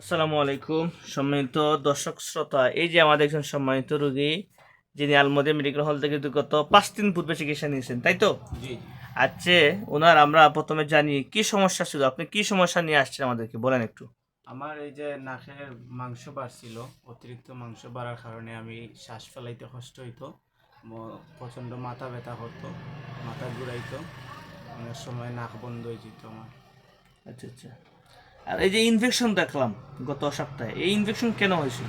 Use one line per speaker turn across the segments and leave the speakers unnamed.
আসসালামু আলাইকুম। সম্মানিত দর্শক শ্রোতা এই যে আমাদের একজন সম্মানিত রোগী যিনি আলমদিয়া মেডিকেল হল থেকে গত পাঁচ দিন পূর্বে চিকিৎসা নিয়েছেন তাই তো?
জি
আচ্ছা ওনার আমরা প্রথমে জানি কি সমস্যা ছিল? আপনি কি সমস্যা নিয়ে আসছেন আমাদেরকে? বলেন একটু।
আমার এই যে নাকের মাংস বাড়ছিল অতিরিক্ত মাংস বাড়ার কারণে আমি শ্বাস ফেলাইতে কষ্ট হইতো প্রচণ্ড মাথা ব্যথা হতো মাথা ঘুরাইতো অনেক সময় নাক বন্ধ হয়ে যেত আমার।
আচ্ছা আচ্ছা। আর এই যে ইনফেকশন দেখলাম গত সপ্তাহে এই ইনফেকশন কেন হয়েছিল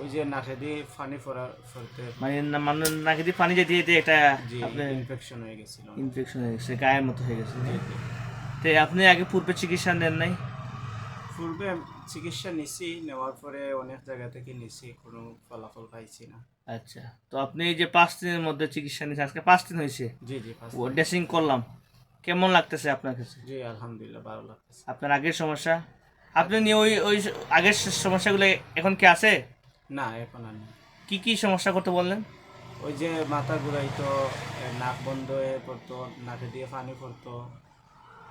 ওই যে নাকে দিয়ে পানি ফোরা ফরতে
মানে মানে নাকি দিয়ে পানি যেতে যেতে একটা
জি ইনফেকশন হয়ে গেছিল।
ইনফেকশন হয়ে গেছে গায়ের মতো হয়ে গেছে। তো আপনি আগে পূর্বে চিকিৎসা নেন নাই?
পূর্বে চিকিৎসা নিছি নেওয়ার পরে অনেক জায়গা থেকে নিছি কোনো ফলাফল পাইছি না।
আচ্ছা তো আপনি এই যে পাঁচ দিনের মধ্যে চিকিৎসা নিয়েছেন আজকে পাঁচ দিন হয়েছে।
জি জি
ড্রেসিং করলাম। কেমন লাগতেছে আপনার কাছে?
জি আলহামদুলিল্লাহ ভালো লাগতেছে।
আপনার আগের সমস্যা? আপনি নিয়ে ওই ওই আগের সমস্যাগুলো এখন কি আছে?
না এখন আর নেই।
কি কি সমস্যা করতে বললেন?
ওই যে মাথা ঘুরাইতো নাক বন্ধ হয়ে পড়তো নাকে দিয়ে পানি পড়তো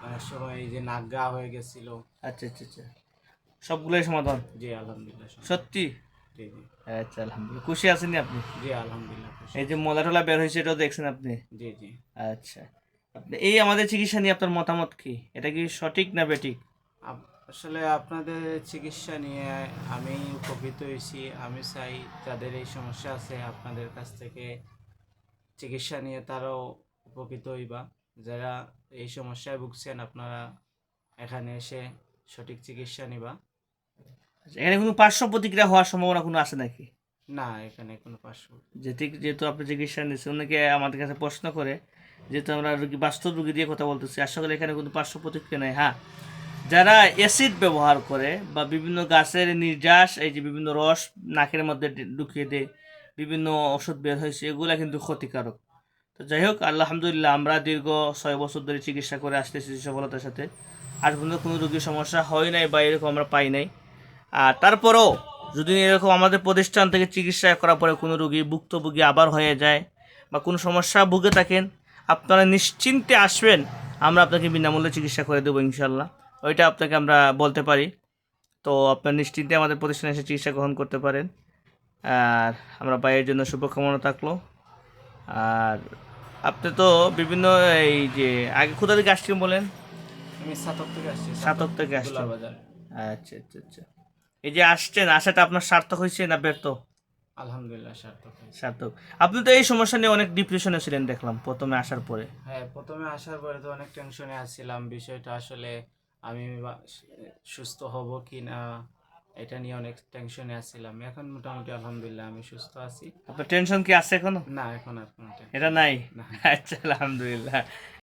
অনেক সময় এই যে নাক গা হয়ে গেছিল।
আচ্ছা আচ্ছা আচ্ছা। সবগুলোই সমাধান?
জি আলহামদুলিল্লাহ
সত্যি?
জি জি।
আচ্ছা আলহামদুলিল্লাহ। খুশি আছেন আপনি?
জি আলহামদুলিল্লাহ খুশি।
এই যে মলা টলা বের হয়েছে এটাও দেখছেন আপনি?
জি জি।
আচ্ছা। এই আমাদের চিকিৎসা নিয়ে আপনার মতামত কি? এটা কি সঠিক না বেঠিক?
আসলে আপনাদের চিকিৎসা নিয়ে আমি উপকৃত হয়েছি। আমি চাই যাদের এই সমস্যা আছে আপনাদের কাছ থেকে চিকিৎসা নিয়ে তারাও উপকৃত হইবা। যারা এই সমস্যায় ভুগছেন আপনারা এখানে এসে সঠিক চিকিৎসা নিবা।
এখানে কোনো পার্শ্ব প্রতিক্রিয়া হওয়ার সম্ভাবনা কোনো আছে নাকি?
না এখানে কোনো পার্শ্ব
যেহেতু আপনি চিকিৎসা নিচ্ছেন অনেকে আমাদের কাছে প্রশ্ন করে যেহেতু আমরা রুগী বাস্তব রুগী দিয়ে কথা বলতেছি। আশা করি এখানে কোনো পার্শ্ব প্রতিক্রিয়া নেই। হ্যাঁ যারা অ্যাসিড ব্যবহার করে বা বিভিন্ন গাছের নির্যাস, এই যে বিভিন্ন রস নাকের মধ্যে ঢুকিয়ে দেয়, বিভিন্ন ওষুধ বের হয়েছে, এগুলো কিন্তু ক্ষতিকারক। তো যাই হোক, আলহামদুলিল্লাহ আমরা দীর্ঘ ছয় বছর ধরে চিকিৎসা করে আসতেছি সফলতার সাথে। আর পর্যন্ত কোনো রুগীর সমস্যা হয় নাই বা এরকম আমরা পাই নাই। আর তারপরেও যদি এরকম আমাদের প্রতিষ্ঠান থেকে চিকিৎসা করার পরে কোনো রুগী ভুক্তভোগী আবার হয়ে যায় বা কোনো সমস্যা ভুগে থাকেন আপনারা নিশ্চিন্তে আসবেন আমরা আপনাকে বিনামূল্যে চিকিৎসা করে দেবো ইনশাল্লাহ ওইটা আপনাকে আমরা বলতে পারি। তো আপনার নিশ্চিন্তে আমাদের প্রতিষ্ঠানে এসে চিকিৎসা গ্রহণ করতে পারেন। আর আমরা পায়ের জন্য শুভকামনা থাকল। আর আপনি তো বিভিন্ন এই যে আগে কোথা থেকে আসছেন বলেন?
আমি সাতক থেকে আসছি
সাতক থেকে
বাজার
আচ্ছা আচ্ছা আচ্ছা। এই যে আসছেন আসাটা আপনার সার্থক হয়েছে না ব্যর্থ?
আলহামদুলিল্লাহ সার্থক।
সার্থক। আপনি তো এই সমস্যা নিয়ে অনেক ডিপ্রেশনে ছিলেন দেখলাম প্রথমে আসার পরে।
হ্যাঁ প্রথমে আসার পরে তো অনেক টেনশনে আসছিলাম বিষয়টা আসলে আমি সুস্থ হব কি না এটা নিয়ে অনেক টেনশনে আসছিলাম এখন মোটামুটি আলহামদুলিল্লাহ আমি সুস্থ আছি।
আপনার টেনশন কি আছে এখনও?
না এখন আর কোনো
এটা নাই? আচ্ছা আলহামদুলিল্লাহ।